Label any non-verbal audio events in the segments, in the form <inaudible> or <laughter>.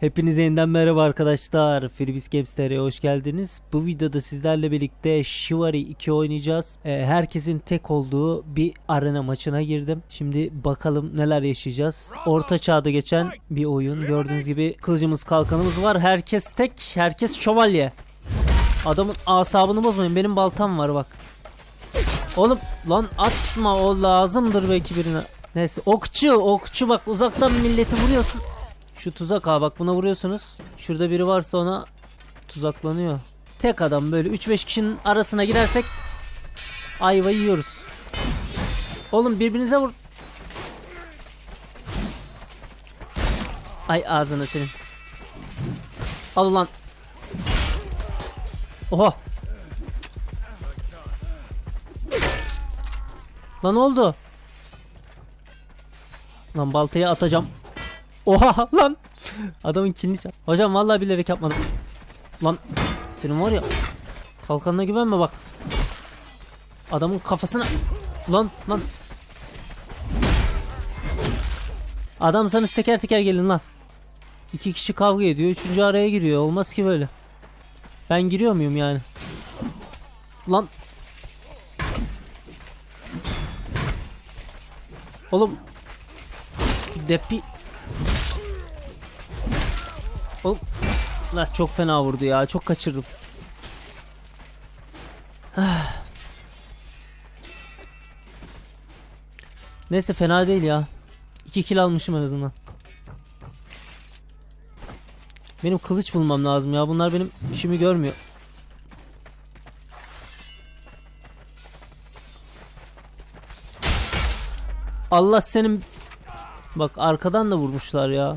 Hepinize yeniden merhaba arkadaşlar. Freebis Games hoş geldiniz. Bu videoda sizlerle birlikte Shivari 2 oynayacağız. Ee, herkesin tek olduğu bir arena maçına girdim. Şimdi bakalım neler yaşayacağız. Orta çağda geçen bir oyun. Gördüğünüz gibi kılıcımız kalkanımız var. Herkes tek, herkes şövalye. Adamın asabını bozmayın. Benim baltam var bak. Oğlum lan atma o lazımdır belki birine. Neyse okçu okçu bak uzaktan milleti vuruyorsun. Şu tuzak ha bak buna vuruyorsunuz. Şurada biri varsa ona tuzaklanıyor. Tek adam böyle 3-5 kişinin arasına girersek ayva yiyoruz. Oğlum birbirinize vur. Ay ağzını senin. Al ulan. Oha. Lan oldu? Lan baltayı atacağım. Oha lan. Adamın kilini çal. Hocam vallahi bilerek yapmadım. Lan senin var ya. Kalkanına güvenme bak. Adamın kafasına. Lan lan. Adamsanız teker teker gelin lan. İki kişi kavga ediyor. Üçüncü araya giriyor. Olmaz ki böyle. Ben giriyor muyum yani? Lan. Oğlum. Depi. Oğlum. Lan çok fena vurdu ya. Çok kaçırdım. <sighs> Neyse fena değil ya. 2 kill almışım en azından. Benim kılıç bulmam lazım ya. Bunlar benim işimi görmüyor. Allah senin Bak arkadan da vurmuşlar ya.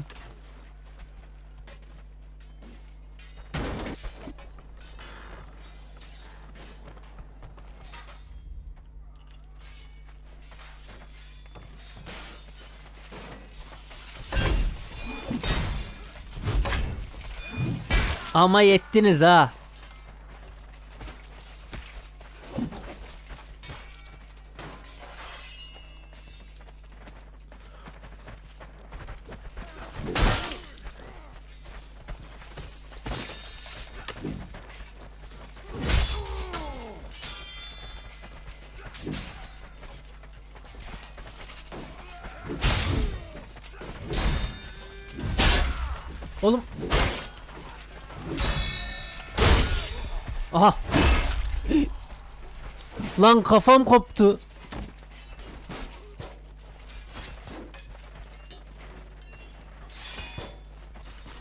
Ama yettiniz ha. Oğlum. Aha. Lan kafam koptu.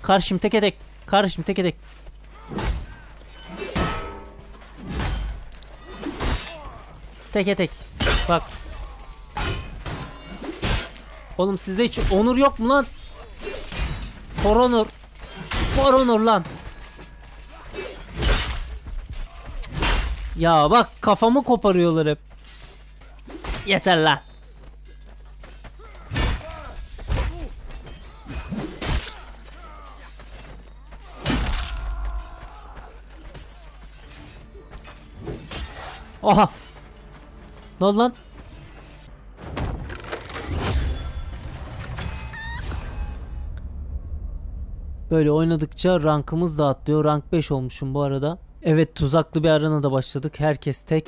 Karşım teke tek. Karşım teke tek. Teke tek. Bak. Oğlum sizde hiç onur yok mu lan? For honor. For honor lan. Ya bak kafamı koparıyorlar hep. Yeter lan. Oha. Ne oldu lan? Böyle oynadıkça rankımız da atlıyor. Rank 5 olmuşum bu arada. Evet tuzaklı bir arenada başladık. Herkes tek.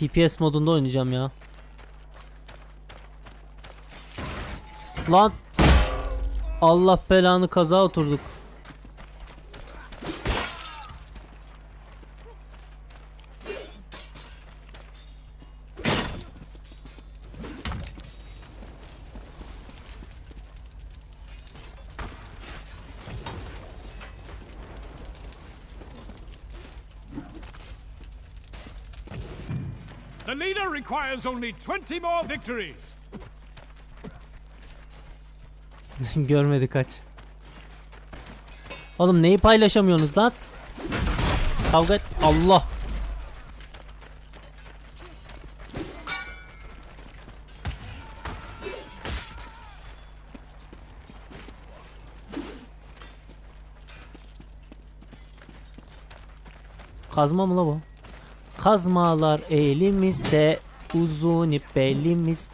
TPS modunda oynayacağım ya. Lan Allah belanı kaza oturduk. The leader requires only 20 more victories. <laughs> Görmedi kaç. Oğlum neyi paylaşamıyorsunuz lan? Kavga et. Allah. Kazma mı la bu? Kazmalar elimizde uzun ip belimiz.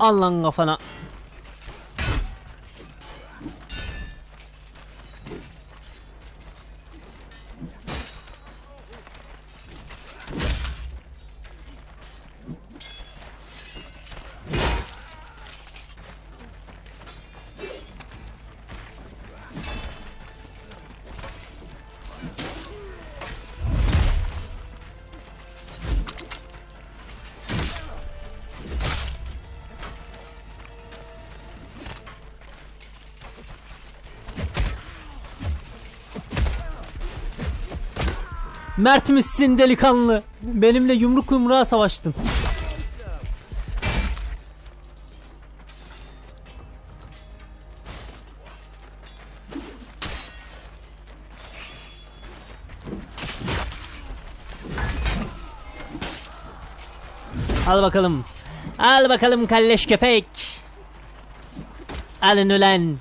Al lan kafana. Mert misin delikanlı? Benimle yumruk yumruğa savaştın. Al bakalım. Al bakalım kalleş köpek. Alın ulan.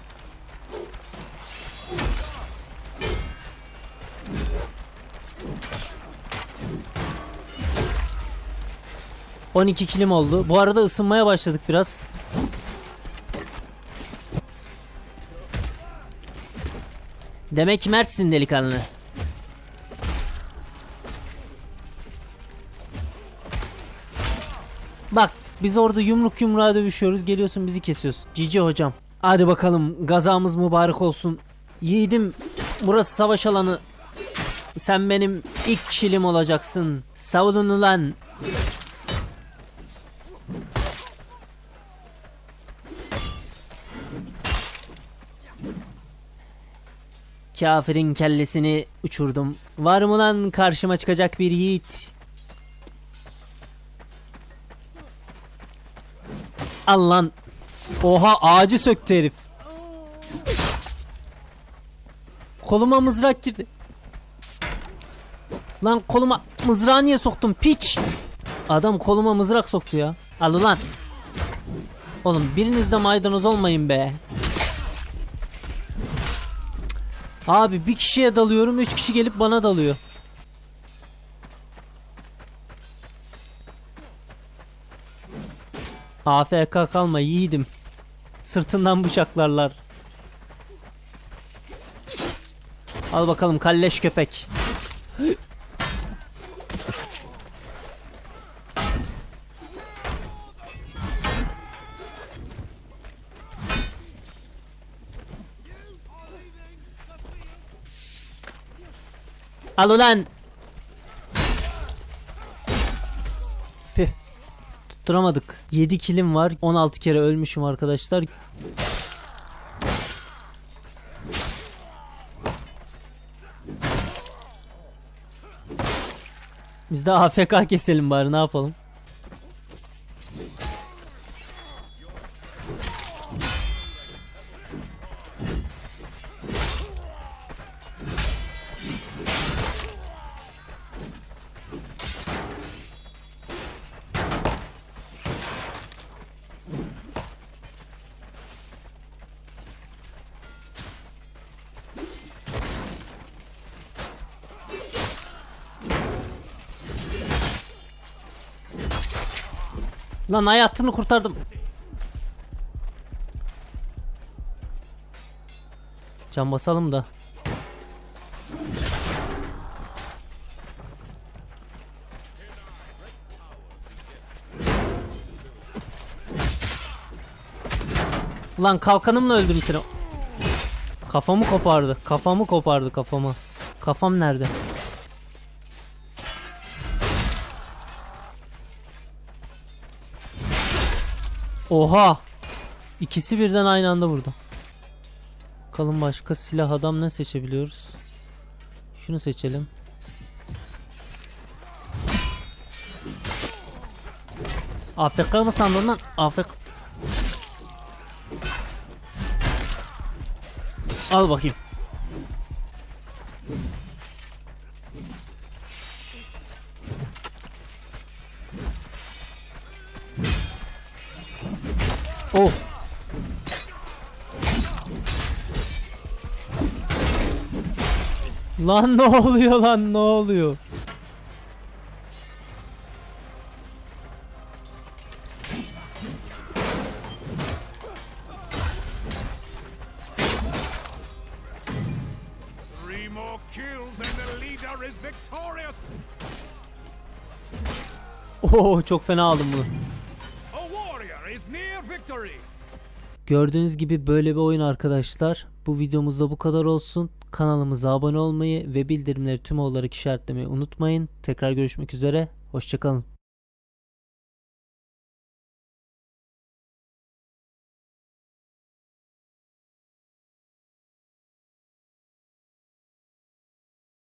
...12 kilim oldu. Bu arada ısınmaya başladık biraz. Demek Mert'sin delikanlı. Bak biz orada yumruk yumruğa dövüşüyoruz. Geliyorsun bizi kesiyorsun. Cici hocam. Hadi bakalım gazamız mübarek olsun. Yiğidim burası savaş alanı. Sen benim ilk kişilim olacaksın. Savunun ulan. Kafirin kellesini uçurdum. Var mı lan karşıma çıkacak bir yiğit? Al lan. Oha ağacı söktü herif. Koluma mızrak girdi. Lan koluma mızrağı niye soktun piç? Adam koluma mızrak soktu ya. Al ulan. Oğlum biriniz de maydanoz olmayın be. Abi bir kişiye dalıyorum üç kişi gelip bana dalıyor. AFK kalma yiğidim. Sırtından bıçaklarlar. Al bakalım kalleş köpek. Al ulan. Püh. Tutturamadık. 7 kilim var. 16 kere ölmüşüm arkadaşlar. Biz de AFK keselim bari ne yapalım. Lan hayatını kurtardım. Can basalım da. Lan kalkanımla öldüm seni. Kafamı kopardı. Kafamı kopardı kafamı. Kafam nerede? Oha! İkisi birden aynı anda vurdu. Bakalım başka silah adam ne seçebiliyoruz? Şunu seçelim. AFK mı sandın lan? AFK. Al bakayım. Oh. Lan ne oluyor lan ne oluyor? Three more kills and the leader is victorious. Oo çok fena aldım bunu. Gördüğünüz gibi böyle bir oyun arkadaşlar. Bu videomuzda bu kadar olsun. Kanalımıza abone olmayı ve bildirimleri tüm olarak işaretlemeyi unutmayın. Tekrar görüşmek üzere. Hoşçakalın.